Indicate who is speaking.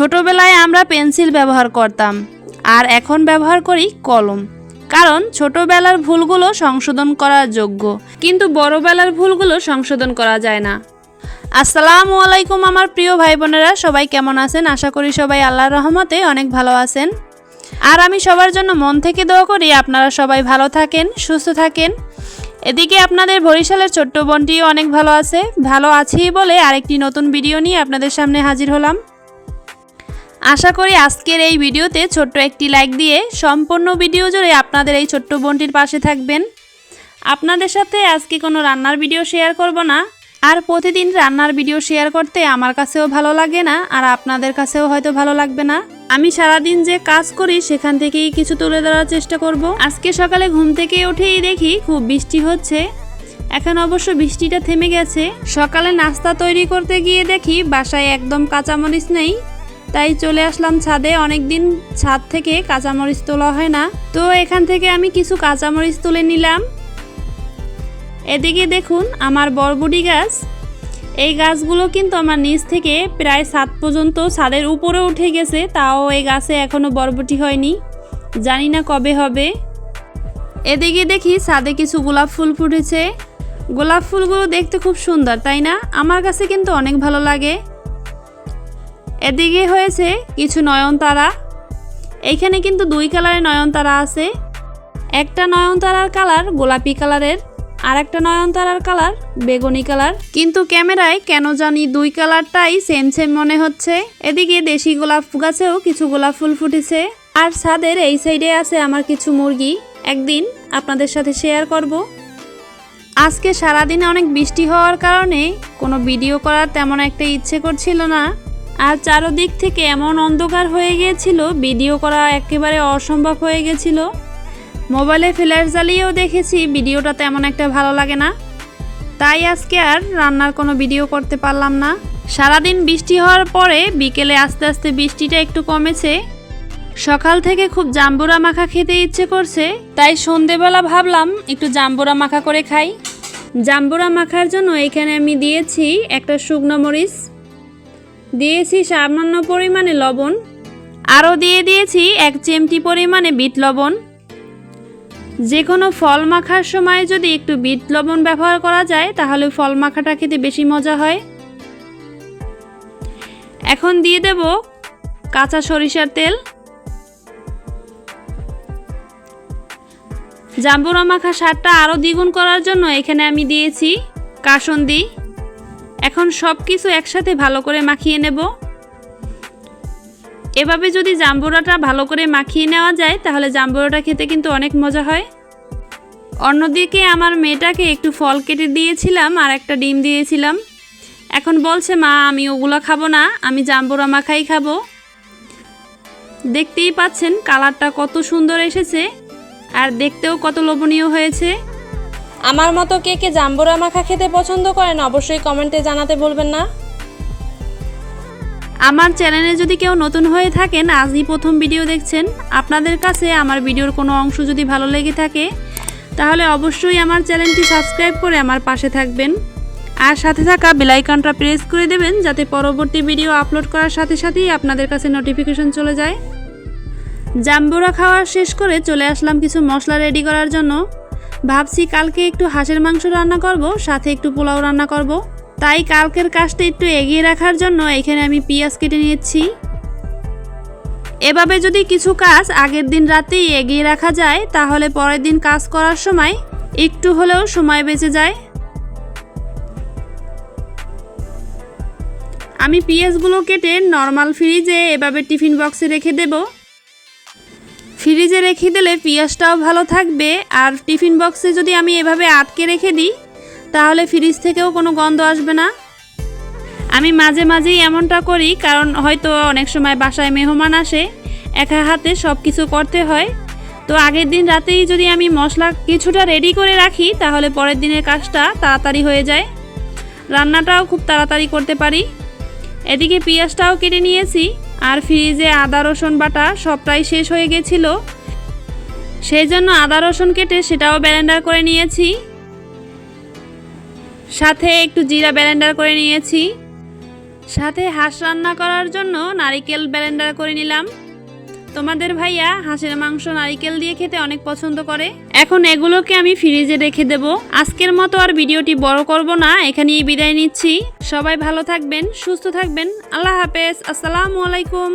Speaker 1: ছোটবেলায় আমরা পেন্সিল ব্যবহার করতাম, আর এখন ব্যবহার করি কলম। কারণ ছোটবেলার ভুলগুলো সংশোধন করার যোগ্য, কিন্তু বড়বেলার ভুলগুলো সংশোধন করা যায় না। আসসালামু আলাইকুম আমার প্রিয় ভাই বোনেরা সবাই কেমন আছেন? আশা করি সবাই আল্লাহর রহমতে অনেক ভালো আছেন। আর আমি সবার জন্য মন থেকে দোয়া করি আপনারা সবাই ভালো থাকেন, সুস্থ থাকেন। এদিকে আপনাদের বরিশালের ছোট্ট বোনটিও অনেক ভালো আছে। ভালো আছি বলে আরেকটি নতুন ভিডিও নিয়ে আপনাদের সামনে হাজির হলাম। আশা করি আজকের এই ভিডিওতে ছোট্ট একটি লাইক দিয়ে সম্পূর্ণ ভিডিও জুড়ে আপনাদের এই ছোট্ট বোনটির পাশে থাকবেন। আপনাদের সাথে আজকে কোনো রান্নার ভিডিও শেয়ার করব না। আর প্রতিদিন রান্নার ভিডিও শেয়ার করতে আমার কাছেও ভালো লাগে না, আর আপনাদের কাছেও হয়তো ভালো লাগবে না। আমি সারাদিন যে কাজ করি সেখান থেকেই কিছু তুলে ধরার চেষ্টা করব। আজকে সকালে ঘুম থেকে উঠেই দেখি খুব বৃষ্টি হচ্ছে। এখন অবশ্য বৃষ্টিটা থেমে গেছে। সকালে নাস্তা তৈরি করতে গিয়ে দেখি বাসায় একদম কাঁচামরিচ নেই। তাই চলে আসলাম ছাদে। অনেকদিন ছাদ থেকে কাঁচামরিচ তোলা হয় না। তো এখান থেকে আমি কিছু কাঁচামরিচ তুলে নিলাম। এদিকে দেখুন, আমার বরবুডি গাছ। এই গাছগুলো কিন্তু আমার নিচ থেকে প্রায় সাত পর্যন্ত ছাদের উপরে উঠে গেছে, তাও এই গাছে এখনও বরবটি হয়নি। জানি না কবে হবে। এদিকে দেখি ছাদে কিছু গোলাপ ফুল ফুটেছে। গোলাপ ফুলগুলো দেখতে খুব সুন্দর, তাই না? আমার কাছে কিন্তু অনেক ভালো লাগে। এদিকে হয়েছে কিছু নয়নতারা। এইখানে কিন্তু দুই কালারের নয়নতারা আছে। একটা নয়নতারার কালার গোলাপি কালারের, আর একটা নয়নতারার কালার বেগুনি কালার। কিন্তু ক্যামেরায় কেন জানি দুই কালারটাই সেম সেম মনে হচ্ছে। এদিকে দেশি গোলাপ গাছেও কিছু গোলাপ ফুল ফুটেছে। আর ছাদের এই সাইডে আছে আমার কিছু মুরগি। একদিন আপনাদের সাথে শেয়ার করব। আজকে সারাদিনে অনেক বৃষ্টি হওয়ার কারণে কোনো ভিডিও করার তেমন একটা ইচ্ছে করছিল না। আর চারদিক থেকে এমন অন্ধকার হয়ে গিয়েছিল, ভিডিও করা একেবারে অসম্ভব হয়ে গেছিল মোবাইলে ফ্ল্যাশ জ্বালিয়েও দেখেছি, ভিডিওটা তেমন একটা ভালো লাগে না। তাই আজকে আর রান্নার কোনো ভিডিও করতে পারলাম না। সারাদিন বৃষ্টি হওয়ার পরে বিকেলে আস্তে আস্তে বৃষ্টিটা একটু কমেছে। সকাল থেকে খুব জাম্বুরা মাখা খেতে ইচ্ছে করছে, তাই সন্ধেবেলা ভাবলাম একটু জাম্বুরা মাখা করে খাই। জাম্বুরা মাখার জন্য এখানে আমি দিয়েছি একটা শুকনো মরিচ দিয়েছি সামান্য পরিমাণে লবণ, আরও দিয়ে দিয়েছি এক চিমটি পরিমাণে বিট লবণ। যে কোনো ফল মাখার সময় যদি একটু বিট লবণ ব্যবহার করা যায়, তাহলে ফল মাখাটা খেতে বেশি মজা হয়। এখন দিয়ে দেব কাঁচা সরিষার তেল। জাম্বুরা মাখা স্বাদটা আরও দ্বিগুণ করার জন্য এখানে আমি দিয়েছি কাসন্দি। এখন সব কিছু একসাথে ভালো করে মাখিয়ে নেব। এভাবে যদি জাম্বুরাটা ভালো করে মাখিয়ে নেওয়া যায়, তাহলে জাম্বুরাটা খেতে কিন্তু অনেক মজা হয়। অন্যদিকে আমার মেয়েটাকে একটু ফল কেটে দিয়েছিলাম আর একটা ডিম দিয়েছিলাম। এখন বলছে, মা, আমি ওগুলো খাব না, আমি জাম্বুরা মাখাই খাব। দেখতেই পাচ্ছেন, কালারটা কত সুন্দর এসেছে, আর দেখতেও কত লোভনীয় হয়েছে।
Speaker 2: আমার মতো কে কে জাম্বুরা মাখা খেতে পছন্দ করেন অবশ্যই কমেন্টে জানাতে বলবেন না।
Speaker 1: আমার চ্যানেলে যদি কেউ নতুন হয়ে থাকেন, আজই প্রথম ভিডিও দেখছেন, আপনাদের কাছে আমার ভিডিওর কোনো অংশ যদি ভালো লেগে থাকে, তাহলে অবশ্যই আমার চ্যানেলটি সাবস্ক্রাইব করে আমার পাশে থাকবেন। আর সাথে থাকা বেলাইকনটা প্রেস করে দেবেন, যাতে পরবর্তী ভিডিও আপলোড করার সাথে সাথেই আপনাদের কাছে নোটিফিকেশন চলে যায়। জাম্বুরা খাওয়া শেষ করে চলে আসলাম কিছু মশলা রেডি করার জন্য। ভাবছি কালকে একটু হাঁসের মাংস রান্না করব, সাথে একটু পোলাও রান্না করব। তাই কালকের কাজটা একটু এগিয়ে রাখার জন্য এখানে আমি পেঁয়াজ কেটে নিয়েছি। এভাবে যদি কিছু কাজ আগের দিন রাতেই এগিয়ে রাখা যায়, তাহলে পরের দিন কাজ করার সময় একটু হলেও সময় বেঁচে যায়। আমি পেঁয়াজগুলো কেটে নর্মাল ফ্রিজে এভাবে টিফিন বক্সে রেখে দেব। ফ্রিজে রেখে দিলে পেঁয়াজটাও ভালো থাকবে। আর টিফিন বক্সে যদি আমি এভাবে আটকে রেখে দিই, তাহলে ফ্রিজ থেকেও কোনো গন্ধ আসবে না। আমি মাঝে মাঝেই এমনটা করি, কারণ হয়তো অনেক সময় বাসায় মেহমান আসে, একা হাতে সব কিছু করতে হয়। তো আগের দিন রাতেই যদি আমি মশলা কিছুটা রেডি করে রাখি, তাহলে পরের দিনের কাজটা তাড়াতাড়ি হয়ে যায়। রান্নাটাও খুব তাড়াতাড়ি করতে পারি। এদিকে পেঁয়াজটাও কেটে নিয়েছি। আর ফ্রিজে আদা, রসুন বাটা সবটাই শেষ হয়ে গেছিল। সেই জন্য আদা, রসুন কেটে সেটাও ব্যালেন্ডার করে নিয়েছি। সাথে একটু জিরা ব্যালেন্ডার করে নিয়েছি। সাথে হাঁস রান্না করার জন্য নারিকেল ব্যালেন্ডার করে নিলাম। তোমাদের ভাইয়া হাঁসের মাংস নারিকেল দিয়ে খেতে অনেক পছন্দ করে। এখন এগুলোকে আমি ফ্রিজে রেখে দেব। আজকের মতো আর ভিডিওটি বড় করব না, এখানেই বিদায় নিচ্ছি। সবাই ভালো থাকবেন, সুস্থ থাকবেন। আল্লাহ হাফেজ, আসসালামু আলাইকুম।